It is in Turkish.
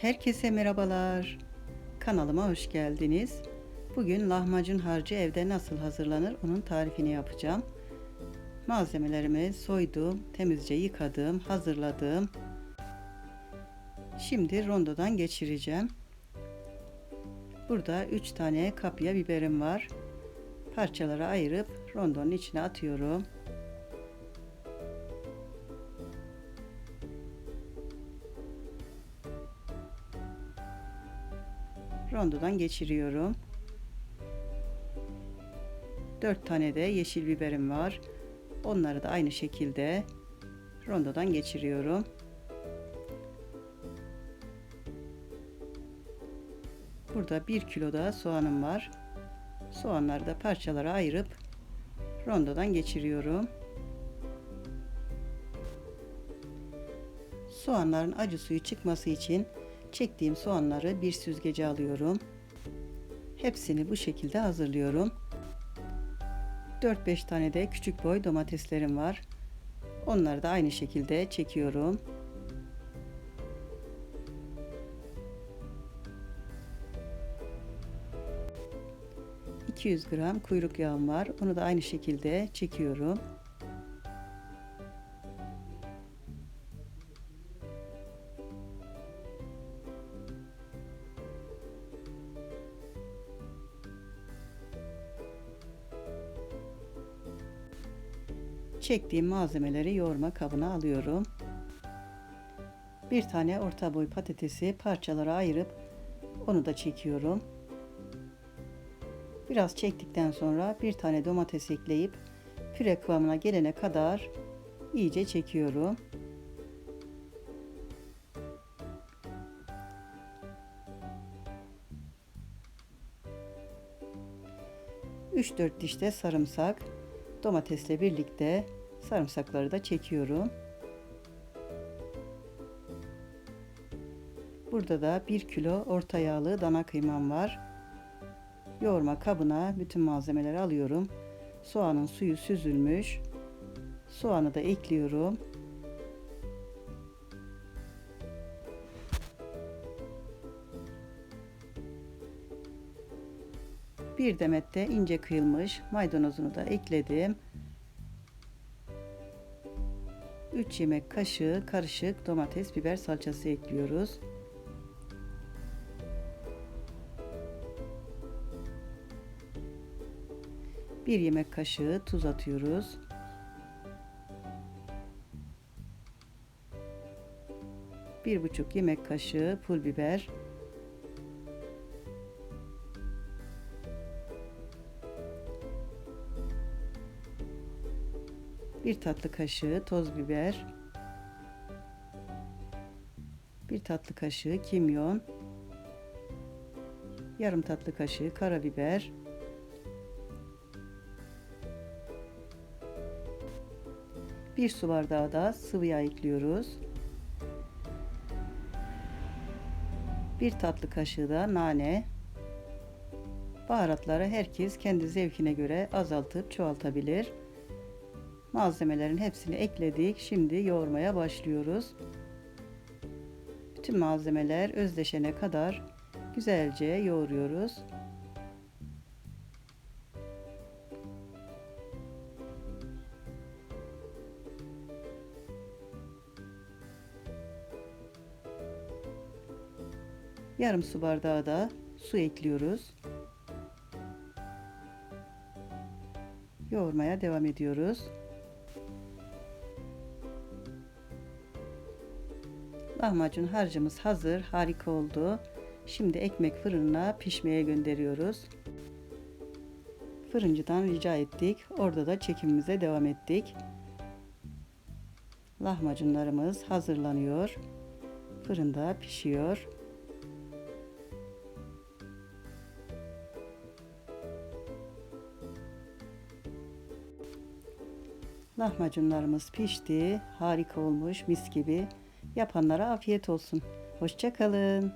Herkese merhabalar. Kanalıma hoş geldiniz. Bugün lahmacun harcı evde nasıl hazırlanır onun tarifini yapacağım. Malzemelerimi soydum, temizce yıkadım, hazırladım. Şimdi rondodan geçireceğim. Burada 3 tane kapya biberim var. Parçalara ayırıp rondonun içine atıyorum. Rondodan geçiriyorum. 4 tane de yeşil biberim var. Onları da aynı şekilde rondodan geçiriyorum. Burada 1 kilo da soğanım var. Soğanları da parçalara ayırıp rondodan geçiriyorum. Soğanların acı suyu çıkması için Çektiğim soğanları bir süzgece alıyorum. Hepsini bu şekilde hazırlıyorum. 4-5 tane de küçük boy domateslerim var. Onları da aynı şekilde çekiyorum. ...200 gram kuyruk yağım var. Onu da aynı şekilde çekiyorum. Çektiğim malzemeleri yoğurma kabına alıyorum. Bir tane orta boy patatesi parçalara ayırıp onu da çekiyorum. Biraz çektikten sonra bir tane domates ekleyip püre kıvamına gelene kadar iyice çekiyorum. Üç dört diş de sarımsak domatesle birlikte sarımsakları da çekiyorum. Burada da 1 kilo orta yağlı dana kıymam var. Yoğurma kabına bütün malzemeleri alıyorum. Soğanın suyu süzülmüş. Soğanı da ekliyorum. Bir demet de ince kıyılmış maydanozunu da ekledim. 3 yemek kaşığı karışık domates biber salçası ekliyoruz. Bir yemek kaşığı tuz atıyoruz. Bir buçuk yemek kaşığı pul biber. Bir tatlı kaşığı toz biber, bir tatlı kaşığı kimyon, yarım tatlı kaşığı karabiber, bir su bardağı da sıvı yağ ekliyoruz. Bir tatlı kaşığı da nane. Baharatları herkes kendi zevkine göre azaltıp çoğaltabilir. Malzemelerin hepsini ekledik. Şimdi yoğurmaya başlıyoruz. Bütün malzemeler özleşene kadar güzelce yoğuruyoruz. Yarım su bardağı da su ekliyoruz. Yoğurmaya devam ediyoruz. Lahmacun harcımız hazır. Harika oldu. Şimdi ekmek fırınına pişmeye gönderiyoruz. Fırıncıdan rica ettik. Orada da çekimimize devam ettik. Lahmacunlarımız hazırlanıyor. Fırında pişiyor. Lahmacunlarımız pişti. Harika olmuş mis gibi. Yapanlara afiyet olsun. Hoşçakalın.